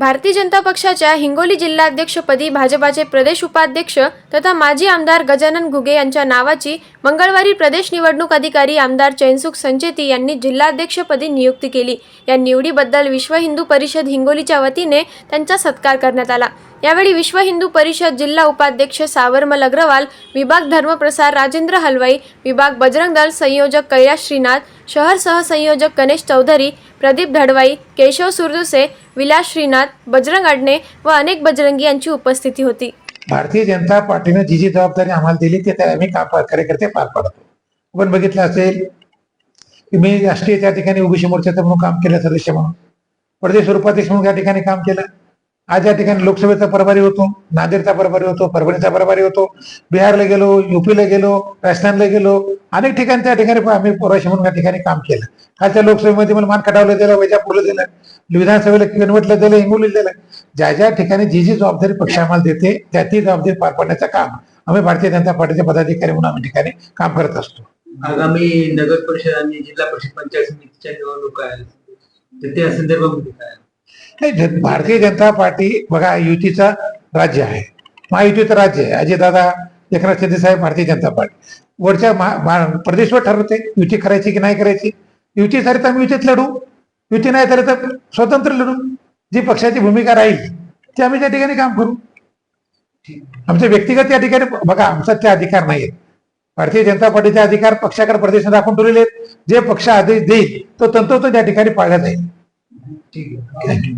भारतीय जनता पक्षाच्या हिंगोली जिल्हाध्यक्षपदी भाजपाचे प्रदेश उपाध्यक्ष तथा माजी आमदार गजानन घुगे यांच्या नावाची मंगळवारी प्रदेश निवडणूक अधिकारी आमदार चैनसुख संचेती यांनी जिल्हाध्यक्षपदी नियुक्ती केली. या निवडीबद्दल विश्व हिंदू परिषद हिंगोलीच्या वतीने त्यांचा सत्कार करण्यात आला. यावेळी विश्व हिंदू परिषद जिल्हा उपाध्यक्ष सावरमल अग्रवाल विभाग धर्मप्रसार राजेंद्र हलवाई विभाग बजरंग दल संयोजक कैलास श्रीनाथ शहर सहसंयोजक गणेश चौधरी प्रदीप धडवाई केशव सुरदुसे विलास श्रीनाथ बजरंग अडणे व अनेक बजरंगी यांची उपस्थिती होती. भारतीय जनता पार्टीने जी जी जबाबदारी आम्हाला दिली ते त्या आम्ही काम कार्यकर्ते पार पाडतो. आपण बघितलं असेल की मी राष्ट्रीय त्या ठिकाणी ओबीसी मोर्चाचं म्हणून काम केलं सदस्य म्हणून. प्रदेश उपाध्यक्ष म्हणून त्या ठिकाणी काम केलं. आज या ठिकाणी लोकसभेचा प्रभारी होतो नांदेडचा प्रभारी होतो परभणीचा प्रभारी होतो बिहारला गेलो युपीला गेलो राजस्थानला गेलो अनेक ठिकाणी त्या ठिकाणी आम्ही प्रवासी म्हणून या ठिकाणी काम केलं. कालच्या लोकसभेमध्ये मला मान कटावलं दिलं वैजापूरला दिलं विधानसभेला किनवटला दिलं हिंगोलीला दिलं ज्या ज्या ठिकाणी जी जी जबाबदारी पक्ष आम्हाला देते त्या ती जबाबदारी पार पाडण्याचं काम आम्ही भारतीय जनता पार्टीचे पदाधिकारी म्हणून आम्ही ठिकाणी काम करत असतो. आगामी नगर परिषद आणि जिल्हा परिषद पंचायत समितीच्या निवडणुका आहेत. तर त्या संदर्भामध्ये काय? नाही भारतीय जनता पार्टी बघा युतीचा राज्य आहे. महायुतीचं राज्य आहे. अजयदादा एकनाथ शिंदे साहेब भारतीय जनता पार्टी. वरच्या प्रदेशवर ठरवते युती करायची की नाही करायची. युती झाली तर आम्ही युतीत लढू. युती नाही झाली तर स्वतंत्र लढू. जी पक्षाची भूमिका राहील ती आम्ही त्या ठिकाणी काम करू. आमचे व्यक्तिगत या ठिकाणी बघा आमचा ते अधिकार नाही आहेत भारतीय जनता पार्टीचे अधिकार पक्षाकडे प्रदेशात आपण ठेवलेले आहेत. जे पक्ष आदेश देईल तो तंतोतंत त्या ठिकाणी पाळला जाईल. ठीक आहे